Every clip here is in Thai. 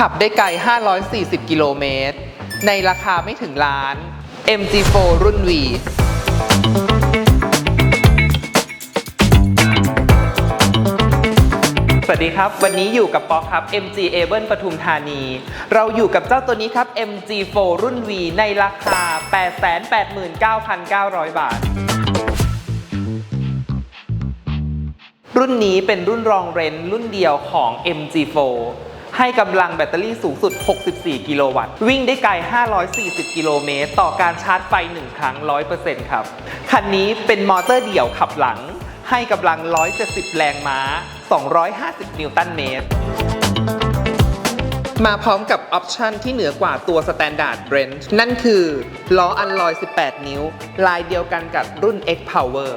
ขับได้ไกล 540 กิโลเมตร ในราคาไม่ถึงล้าน MG4 รุ่น V สวัสดีครับ วันนี้อยู่กับป๊อกครับ MG a b l e ปทุมธานี เราอยู่กับเจ้าตัวนี้ครับ MG4 รุ่น V ในราคา 889,900 บาท รุ่นนี้เป็นรุ่นรองเรนรุ่นเดียวของ MG4 ให้กำลังแบตเตอรี่สูงสุด 64 กิโลวัตต์ วิ่งได้ไกล 540 กิโลเมตร ต่อการชาร์จไฟ 1 ครั้ง 100%ครับ คันนี้เป็นมอเตอร์เดี่ยวขับหลัง ให้กำลัง 170 แรงม้า 250 นิวตันเมตร มาพร้อมกับออปชันที่เหนือกว่าตัว Standard Range นั่นคือล้ออันลอย 18 นิ้ว ลายเดียวกันกับรุ่น X Power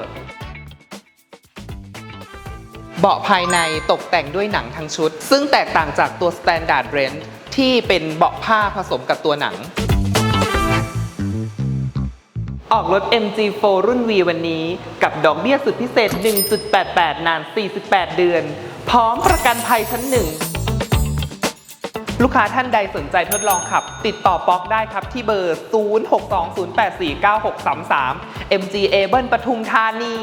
เบาะภายในตกแต่งด้วยหนังทั้งชุด ซึ่งแตกต่างจากตัว Standard Range ที่เป็นเบาะผ้าผสมกับตัวหนัง ออกรถ MG4 รุ่น V วันนี้ กับดอกเบี้ยสุดพิเศษ 1.88 นาน 48 เดือน พร้อมประกันภัยชั้นหนึ่งลูกค้าท่านใดสนใจทดลองขับ ติดต่อป๊อกได้ครับที่เบอร์ 0620849633 MG a b l e ปทุมธานี